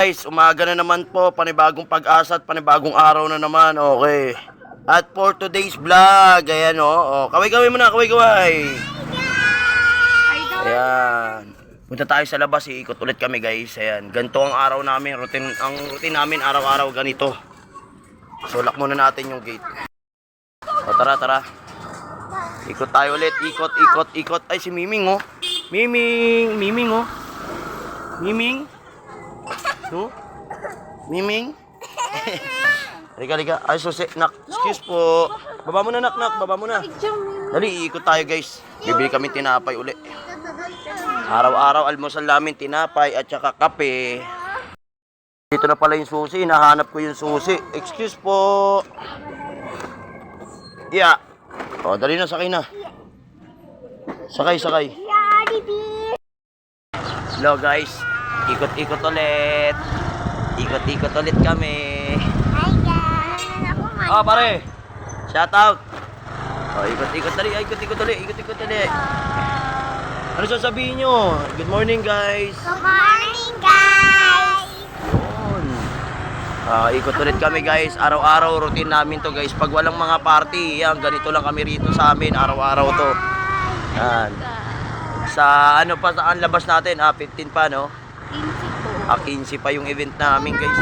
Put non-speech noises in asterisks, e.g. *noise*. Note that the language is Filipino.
Guys, umaga na naman po, panibagong pag-asa at panibagong araw na naman, okay. At for today's vlog, ayan o, oh, kaway-kaway muna, kaway-kaway. Ayan. Punta tayo sa labas, iikot ulit kami guys, ayan. Ganito ang araw namin, routine, ang routine namin araw-araw ganito. So, lock muna natin yung gate. O, tara, tara. Ikot tayo ulit, ikot, ikot, ikot. Ay, si Miming oh. Miming, Miming oh. Miming. No? Miming? *laughs* Halika, halika. Ay, susi. Nak, excuse po. Baba mo na, nak, nak. Baba mo na. Dali, iikot tayo, guys. Bibili kami tinapay uli. Araw-araw, almusal namin tinapay at saka kape. Dito na pala yung susi. Hinahanap ko yung susi. Excuse po. Yeah. O, dali na, sakay na. Sakay, sakay. Hello guys, ikot-ikot ulit. Ikot-ikot ulit kami. Hi guys! Ako. Oh pare, shout out. Oh, ikot-ikot ulit, ikot-ikot ulit, ikot-ikot ulit. Ano sasabihin nyo? Good morning guys. Good morning guys! Yun. Ah, ikot ulit kami guys. Araw-araw routine namin to guys. Pag walang mga party, yan, ganito lang kami rito sa amin. Araw-araw to. Yan. Sa ano pa sa ang labas natin? Ah, 15 pa no? Ah, 15 pa yung event namin guys.